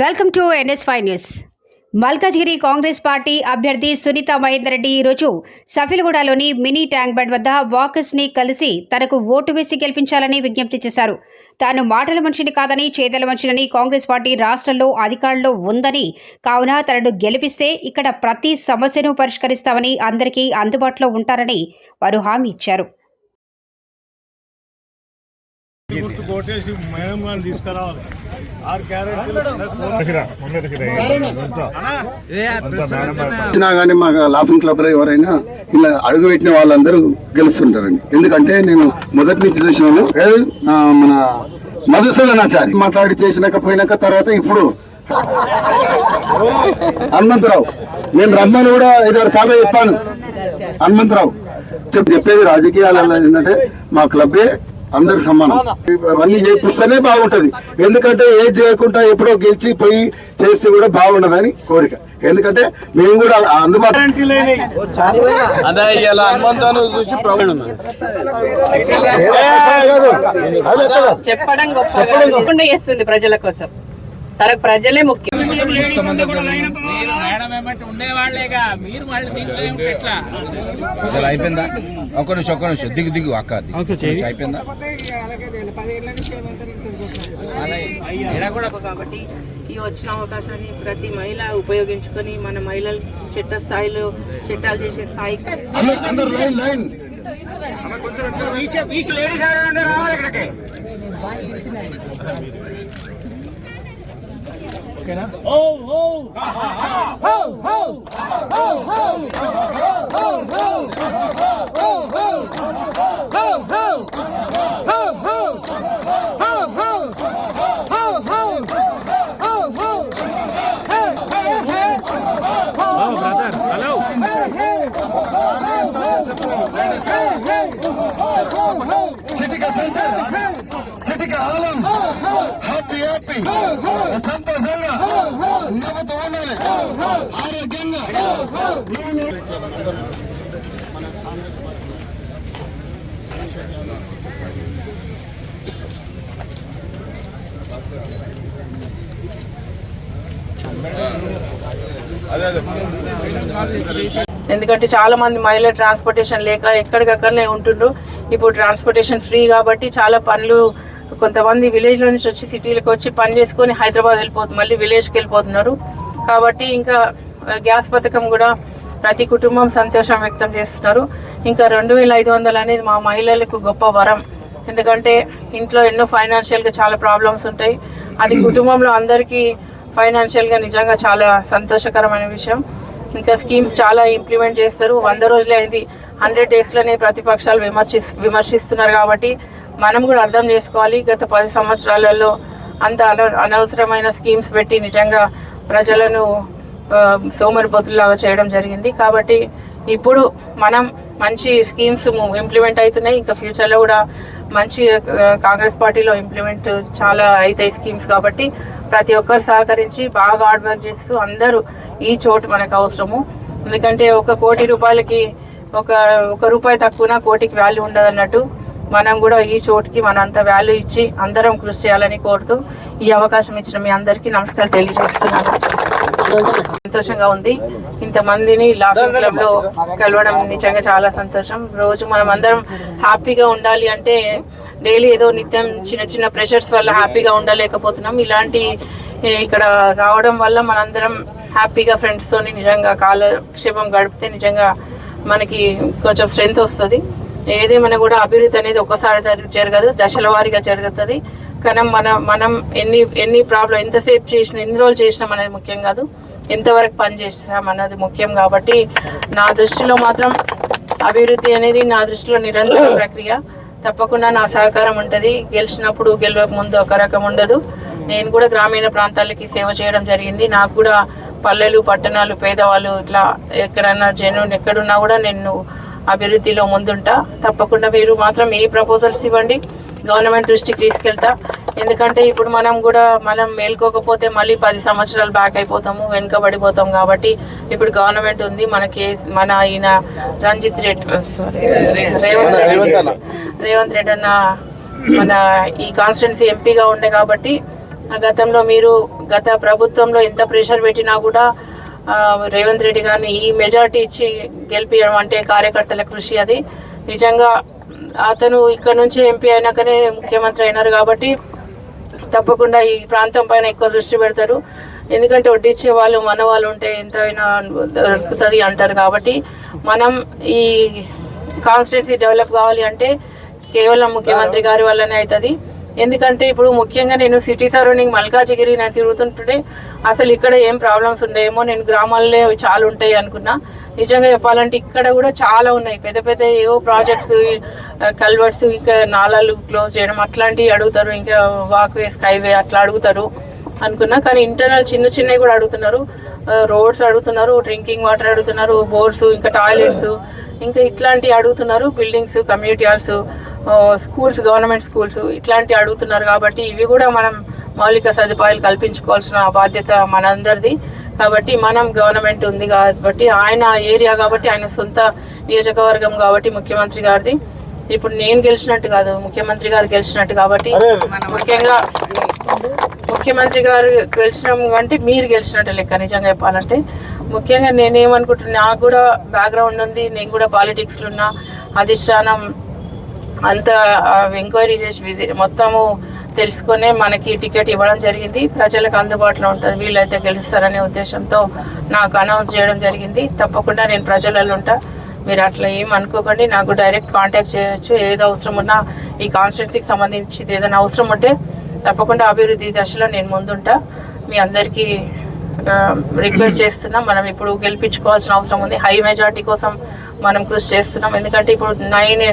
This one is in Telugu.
Welcome to NS five news. Malkajgiri Congress party అభ్యర్థి సునీత మహేందర్ రెడ్డి ఈరోజు సఫిల్గూడలోని మినీ ట్యాంక్ బెడ్ వద్ద వాకర్స్ని కలిసి తనకు ఓటు వేసి గెలిపించాలని విజ్ఞప్తి చేశారు. తాను మాటల మనిషిని కాదని చేతల మనిషిని కాంగ్రెస్ పార్టీ రాష్ట్రంలో అధికారంలో ఉందని కావున తనను గెలిపిస్తే ఇక్కడ ప్రతి సమస్యను పరిష్కరిస్తామని అందరికీ అందుబాటులో ఉంటారని వారు హామీ ఇచ్చారు. తీసుకురావాలి. వచ్చినా కానీ మా లాఫింగ్ క్లబ్లో ఎవరైనా ఇలా అడుగు పెట్టిన వాళ్ళందరూ గెలుస్తుంటారండి. ఎందుకంటే నేను మొదటి నుంచి ఆ, మన మధుసూదనాచారి మాట్లాడి చేసినాక పోయినాక తర్వాత ఇప్పుడు హనుమంతరావు. నేను రమ్మని కూడా ఐదారు సార్లు చెప్పాను. హనుమంతరావు. చెప్పి చెప్పేది రాజకీయాలలో ఏంటంటే మా క్లబ్బే అందరు సమానం. అవన్నీ చేపిస్తేనే బాగుంటది. ఎందుకంటే ఏది చేయకుండా ఎప్పుడో గెలిచి పోయి చేస్తే కూడా బాగుండదని కోరిక. ఎందుకంటే మేము కూడా అందుబాటు గ్యారెంటీ లేని అదే ఇలా హనుమంతాన్ని చూసి ప్రవీణ్ చెప్పడం తనకు ప్రజలే ముఖ్యం అసలు అయిపోయిందా? ఒక్క నిమిషం ఒక్క నిమిషం. దిగు దిగు అక్క దిగు. అయిపోయిందా? కాబట్టి ఈ వచ్చిన అవకాశాన్ని ప్రతి మహిళ ఉపయోగించుకొని మన మహిళలు చట్ట స్థాయిలో చట్టాలు చేసే స్థాయికి Quem né? Ho, ho! Ho, ho! Ho, ho! Ho, ho! Ho, ho! Happy సంతోషంగా నవ్వుతూ ఉండాలి. ఆరోగ్యంగా. ఎందుకంటే చాలా మంది మహిళ ట్రాన్స్పోర్టేషన్ లేక ఎక్కడికక్కడనే ఉంటుండ్రు. ఇప్పుడు ట్రాన్స్పోర్టేషన్ ఫ్రీ కాబట్టి చాలా పనులు కొంతమంది విలేజ్లో నుంచి వచ్చి సిటీలకు వచ్చి పని చేసుకొని హైదరాబాద్ వెళ్ళిపోతుంది మళ్ళీ విలేజ్కి వెళ్ళిపోతున్నారు. కాబట్టి ఇంకా గ్యాస్ పథకం కూడా ప్రతి కుటుంబం సంతోషం వ్యక్తం చేస్తున్నారు. ఇంకా రెండు వేల ఐదు వందలు అనేది మా మహిళలకు గొప్ప వరం. ఎందుకంటే ఇంట్లో ఎన్నో ఫైనాన్షియల్గా చాలా ప్రాబ్లమ్స్ ఉంటాయి. అది కుటుంబంలో అందరికీ ఫైనాన్షియల్గా నిజంగా చాలా సంతోషకరమైన విషయం. ఇంకా స్కీమ్స్ చాలా ఇంప్లిమెంట్ చేస్తారు. వంద రోజులే అయింది హండ్రెడ్ డేస్లోనే ప్రతిపక్షాలు విమర్శి విమర్శిస్తున్నారు కాబట్టి మనం కూడా అర్థం చేసుకోవాలి. గత పది సంవత్సరాలలో అంత అన అనవసరమైన స్కీమ్స్ పెట్టి నిజంగా ప్రజలను ఆ, సోమరిపోతులాగా చేయడం జరిగింది. కాబట్టి ఇప్పుడు మనం మంచి స్కీమ్స్ ఇంప్లిమెంట్ అవుతున్నాయి ఇంకా ఫ్యూచర్లో కూడా మంచి కాంగ్రెస్ పార్టీలో ఇంప్లిమెంట్ చాలా అవుతాయి స్కీమ్స్ కాబట్టి ప్రతి ఒక్కరు సహకరించి బాగా హార్డ్ వర్క్ చేస్తూ అందరూ ఈ చోటు మనకు అవసరము. ఎందుకంటే ఒక కోటి రూపాయలకి ఒక ఒక రూపాయి తక్కువన కోటికి వాల్యూ ఉండదు అన్నట్టు మనం కూడా ఈ చోటుకి మన అంత వాల్యూ ఇచ్చి అందరం కృషి చేయాలని కోరుతూ ఈ అవకాశం ఇచ్చిన మీ అందరికీ నమస్కారం తెలియజేస్తున్నాను. సంతోషంగా ఉంది. ఇంతమందిని లాఫింగ్ క్లబ్లో కలవడం నిజంగా చాలా సంతోషం. రోజు మనం అందరం హ్యాపీగా ఉండాలి అంటే డైలీ ఏదో నిత్యం చిన్న చిన్న ప్రెషర్స్ వల్ల హ్యాపీగా ఉండలేకపోతున్నాం. ఇలాంటి ఇక్కడ రావడం వల్ల మనందరం హ్యాపీగా ఫ్రెండ్స్తో నిజంగా కాలక్షేపం గడిపితే నిజంగా మనకి కొంచెం స్ట్రెంగ్త్ వస్తుంది. ఏదేమైనా కూడా అభివృద్ధి అనేది ఒక్కసారి జరగదు దశల వారీగా జరుగుతుంది. కానీ మన మనం ఎన్ని ఎన్ని ప్రాబ్లం ఎంతసేపు చేసిన ఎన్ని రోజులు చేసినాం అనేది ముఖ్యం కాదు. ఎంతవరకు పని చేస్తాం అన్నది ముఖ్యం కాబట్టి నా దృష్టిలో మాత్రం అభివృద్ధి అనేది నా దృష్టిలో నిరంతర ప్రక్రియ. తప్పకుండా నా సహకారం ఉంటుంది. గెలిచినప్పుడు గెలవక ముందు ఒక రకం ఉండదు. నేను కూడా గ్రామీణ ప్రాంతాలకి సేవ చేయడం జరిగింది. నాకు కూడా పల్లెలు పట్టణాలు పేదవాళ్ళు ఇట్లా ఎక్కడన్నా జనం ఎక్కడున్నా కూడా నేను అభివృద్ధిలో ముందుంటా. తప్పకుండా మీరు మాత్రం ఏ ప్రపోజల్స్ ఇవ్వండి. గవర్నమెంట్ దృష్టికి తీసుకెళ్తా. ఎందుకంటే ఇప్పుడు మనం కూడా మనం మేల్కోకపోతే మళ్ళీ పది సంవత్సరాలు బ్యాక్ అయిపోతాము వెనుకబడిపోతాం కాబట్టి ఇప్పుడు గవర్నమెంట్ ఉంది. మనకి మన ఈయన రంజిత్ రెడ్డి సారీ రేవంత్ రెడ్డి. రేవంత్ రెడ్డి. అన్న. మన ఈ కాన్స్టిట్యున్సీ ఎంపీగా ఉండే కాబట్టి ఆ గతంలో మీరు గత ప్రభుత్వంలో ఎంత ప్రెషర్ పెట్టినా కూడా రేవంత్ రెడ్డి గారిని ఈ మెజార్టీ ఇచ్చి గెలిపించడం అంటే కార్యకర్తల కృషి అది. నిజంగా అతను ఇక్కడ నుంచి ఎంపీ అయినాకనే ముఖ్యమంత్రి అయినారు కాబట్టి తప్పకుండా ఈ ప్రాంతం పైన ఎక్కువ దృష్టి పెడతారు. ఎందుకంటే వడ్డిచ్చే వాళ్ళు మన వాళ్ళు ఉంటే ఎంతైనా దొరుకుతుంది అంటారు కాబట్టి మనం ఈ కాన్స్టిట్యున్సీ డెవలప్ కావాలి అంటే కేవలం ముఖ్యమంత్రి గారి వల్లనే అవుతుంది. ఎందుకంటే ఇప్పుడు ముఖ్యంగా నేను సిటీ సరౌండింగ్ మల్కాజిగిరి నేను తిరుగుతుంటుంటే అసలు ఇక్కడ ఏం ప్రాబ్లమ్స్ ఉండేమో నేను గ్రామాల్లో చాలా ఉంటాయి అనుకున్నా. నిజంగా చెప్పాలంటే ఇక్కడ కూడా చాలా ఉన్నాయి. పెద్ద పెద్ద ఏవో ప్రాజెక్ట్స్ కల్వర్ట్స్ ఇంకా నాలాలు క్లోజ్ చేయడం అట్లాంటివి అడుగుతారు. ఇంకా వాక్వే స్కైవే అట్లా అడుగుతారు అనుకున్నా. కానీ ఇంటర్నల్ చిన్న చిన్నవి కూడా అడుగుతున్నారు. రోడ్స్ అడుగుతున్నారు డ్రింకింగ్ వాటర్ అడుగుతున్నారు బోర్స్ ఇంకా టాయిలెట్స్ ఇంకా ఇట్లాంటివి అడుగుతున్నారు. Buildings community halls schools government schools ఇట్లాంటివి అడుగుతున్నారు కాబట్టి ఇవి కూడా మనం మౌలిక సదుపాయాలు కల్పించుకోవాల్సిన బాధ్యత మనందరిది. కాబట్టి మనం గవర్నమెంట్ ఉంది కాబట్టి ఆయన ఏరియా కాబట్టి ఆయన సొంత నియోజకవర్గం కాబట్టి ముఖ్యమంత్రి గారిది. ఇప్పుడు నేను గెలిచినట్టు కాదు ముఖ్యమంత్రి గారు గెలిచినట్టు కాబట్టి ముఖ్యంగా ముఖ్యమంత్రి గారు గెలిచినాం అంటే మీరు గెలిచినట్టు లెక్క నిజంగా చెప్పాలంటే. ముఖ్యంగా నేనేమనుకుంటున్నా నాకు కూడా బ్యాక్గ్రౌండ్ ఉంది నేను కూడా పాలిటిక్స్లో ఉన్నా అధిష్టానం అంత ఎంక్వైరీ చేసి మొత్తము తెలుసుకునే మనకి టికెట్ ఇవ్వడం జరిగింది. ప్రజలకు అందుబాటులో ఉంటుంది. వీళ్ళైతే గెలుస్తారనే ఉద్దేశంతో నాకు అనౌన్స్ చేయడం జరిగింది. తప్పకుండా నేను ప్రజలలో ఉంటా. మీరు అట్లా ఏం అనుకోకండి. నాకు డైరెక్ట్ కాంటాక్ట్ చేయొచ్చు. ఏదో అవసరం ఉన్నా ఈ కాన్స్టిట్యున్సీకి సంబంధించి ఏదైనా అవసరం ఉంటే తప్పకుండా అభివృద్ధి దశలో నేను ముందుంటా. మీ అందరికీ రిక్వెస్ట్ చేస్తున్నాం. మనం ఇప్పుడు గెలిపించుకోవాల్సిన అవసరం ఉంది. హై మెజార్టీ కోసం మనం కృషి చేస్తున్నాం. ఎందుకంటే ఇప్పుడు నైన్